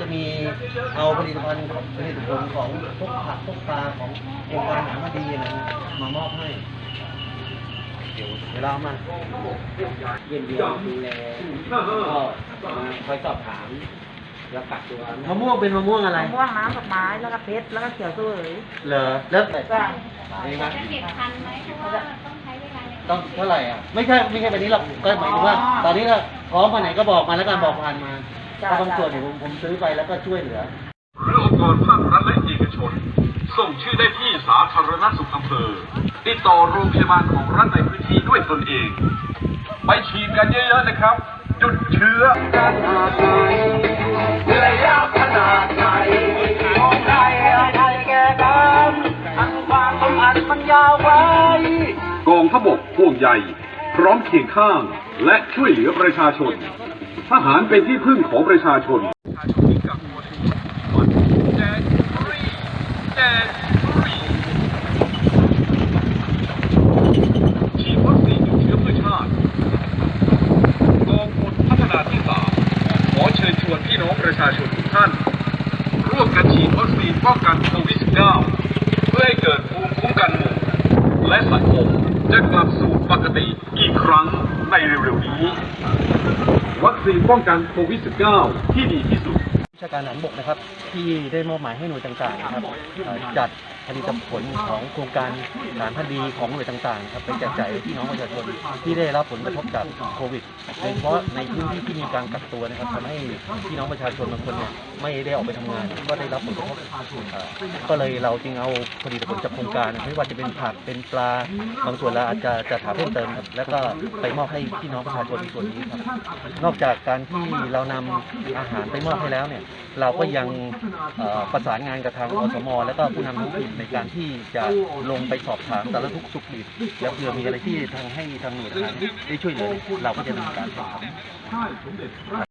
จะมีเอาผลิตภัณฑ์ของผลิตผลของพวกผักพวกปลาของโครงการอาหารมาดีอะไรมามอบให้เดี๋ยวเรามาเยี่ยมเยียนดูแลก็มาคอยสอบถามแล้วกักตัวมะม่วงเป็นมะม่วงอะไรมะม่วงน้ำดอกไม้แล้วก็เพชรแล้วก็เขียวเสวยเหรอแล้วแต่จ้ะนี่นะจะเก็บทันไหมเพราะว่าต้องใช้เวลาในการต้องเท่าไหร่อะไม่ใช่ไม่ใช่แบบนี้หรอกก็หมายถึงว่า ตอนนี้ก็พร้อมมาไหนก็บอกมาแล้วกันบอกผ่านมา ถ้าบางส่วนเดี๋ยวผมผมซื้อไปแล้วก็ช่วยเหลือ หรือองค์กรภาครัฐและเอกชน ส่งชื่อได้ที่สาธารณสุขอำเภอ ติดต่อโรงพยาบาลของรัฐในพื้นที่ด้วยตนเอง ไปฉีดกันเยอะๆนะครับหยุดเชื้อระยะขนาดไหนของใครใครแก่กันอันความต้องอันมันยาวไว้กองทพบกห่วงใย พร้อมเคียงข้างและช่วยเหลือประชาชน ทหารเป็นที่พึ่งของประชาชนแจกฟรีแจกฟรีฉีดวัคซีนเชื้อเพื่อชาติกองพลพัฒนาที่สามขอเชิญชวนพี่น้องประชาชนทุกท่าน ร่วมกันฉีดวัคซีนป้องกันโควิด -19 เพื่อให้เกิดภูมิคุ้มกันหมู่ และสังคม จะกลับสู่ปกติอีกครั้งในเร็วๆนี้ วัคซีนป้องกันโควิด -19 ที่ดีที่สุดราชการทหารบกนะครับ ที่ได้มอบหมายให้หน่วยต่างๆนะครับเอ่อจัด ผลิตผลของโครงการฐานพันดีของหน่วยต่างๆครับไปแจกจ่ายพี่น้องประชาชนที่ได้รับผลกระทบจากโควิดโดยเฉพาะในพื้นที่ที่มีการกักตัวนะครับทำให้พี่น้องประชาชนบางคนเนี่ยไม่ได้ออกไปทำงาน ก็ได้รับผลกระทบก็เลยเราจึงเอาผลิตผลจากโครงการไม่ว่าจะเป็นผักเป็นปลาบางส่วนเราอาจจะจะถามเพิ่มเติมครับแล้วก็ไปมอบให้พี่น้องประชาชนในส่วนนี้ครับนอกจากการที่เรานำอาหารไปมอบให้แล้วเนี่ยเราก็ยังประสานงานกับทางอสม และก็ผู้นำท้องถิ่นในการที่จะลงไปสอบถามแต่ละทุกข์สุขดิบแล้วเผื่อมีอะไรที่ทางให้ทางหน่วยงานได้ช่วยเหลือเราก็จะดำเนินการครับ